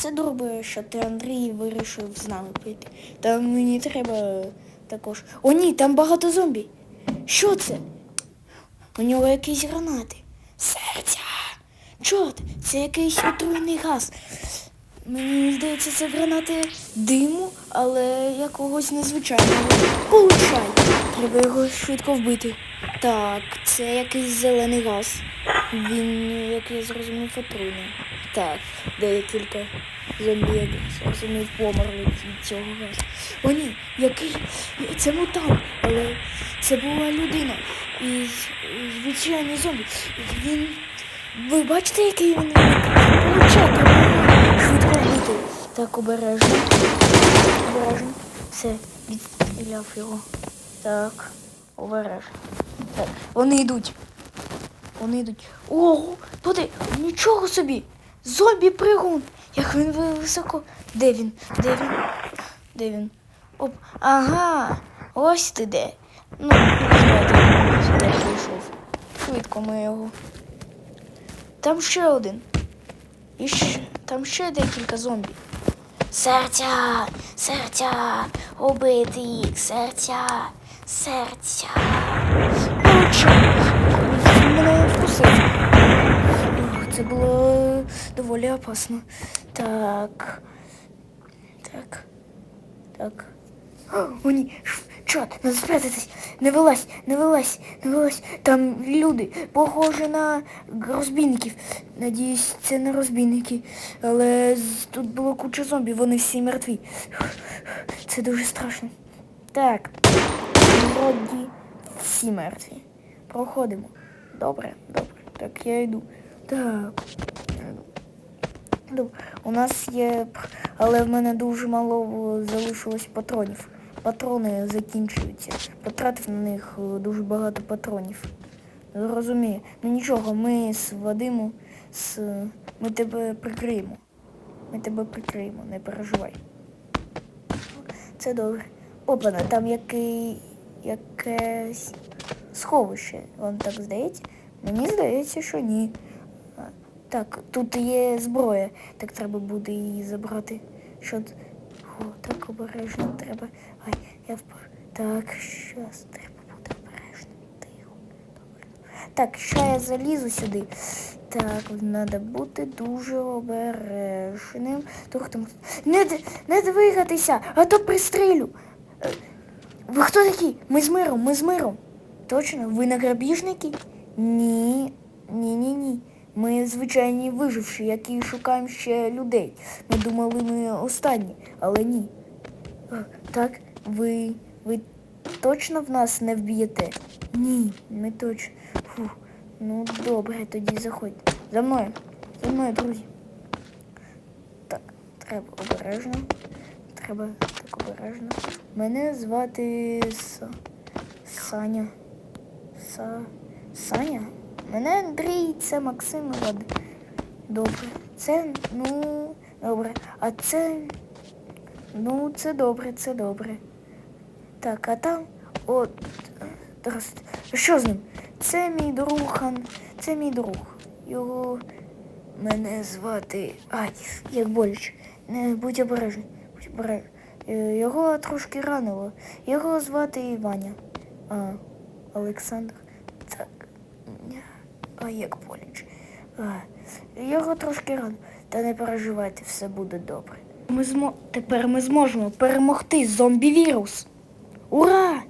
це добре, що ти Андрій вирішив з нами прийти. Та мені треба також. О, ні, там багато зомбі. Що це? У нього якісь гранати. Серця. Чорт, це якийсь отруйний газ. Мені здається, це гранати диму, але якогось незвичайного. Получай. Треба його швидко вбити. Так, це якийсь зелений газ. Він, як я зрозумів, отруйний. Так, декілька зомбі, як я померли від цього газу. О, ні, який. Це мутант, але це була людина. І звичайний зомбі. Він. Ви бачите, який він Получай, швидко вбити. Так, обережно. Обережно. Все, відстріляв його. Так, обережно. Так, вони йдуть. Вони йдуть. Ого, туди, нічого собі. Зомбі пригун. Як він високо. Де він? Де він? Де він? Оп. Ага. Ось ти де. Ну, давайте сюди прийшов. Швидко ми його. Там ще один. І ще, там ще декілька зомбі. Серця, серця, убити їх, серця, серця. Лучше. Він мене вкусив. Це було доволі опасно. Так. Так. Так. О, ні. Чорт, треба спрятатись. Не вилазь, не вилазь, не вилазь. Там люди, похоже на розбійників. Надіюсь, це не розбійники. Але тут було куча зомбі, вони всі мертві. Це дуже страшно. Так. Вроді всі мертві. Проходимо. Добре, добре. Так, я йду. Так. Добре. У нас є, але в мене дуже мало е, залишилось патронів. Патрони закінчуються. Потратив на них е, дуже багато патронів. Розумію. Ну нічого, ми з Вадиму, з... ми тебе прикриємо. Ми тебе прикриємо, не переживай. Це добре. Опана, там який, якесь сховище. Вам так здається? Мені здається, що ні. Так, тут є зброя, так треба буде її забрати. Що О, так обережно треба. Ай, я впав. Так, щас треба буде обережно. Тихо. Добре. Так, ще я залізу сюди. Так, треба бути дуже обережним. Там. Не, не двигатися, а то пристрілю. Е, Ви хто такі? Ми з миром, ми з миром. Точно? Ви на грабіжники? Ні. Ні, ні, ні. Ми звичайні виживші, які шукаємо ще людей. Ми думали, ми останні, але ні. Так, ви. ви точно в нас не вб'єте? Ні, не точно. Фух. Ну добре, тоді заходьте. За мною. За мною, друзі. Так, треба обережно. Треба так обережно. Мене звати С... Саня. Са... Саня? Мене Андрій, це Максим і Добре. Це, ну, добре. А це. Ну, це добре, це добре. Так, а там. От. Що з ним? Це мій друг. Це мій друг. Його. Мене звати. Ай, як боляче. Не будь обережний. Будь обережний. Е, Його трошки ранило. Його звати Ваня. А, Олександр. Так. Як поліч. Його трошки рано. Та не переживайте, все буде добре. Ми змо... Тепер ми зможемо перемогти зомбі-вірус. Ура!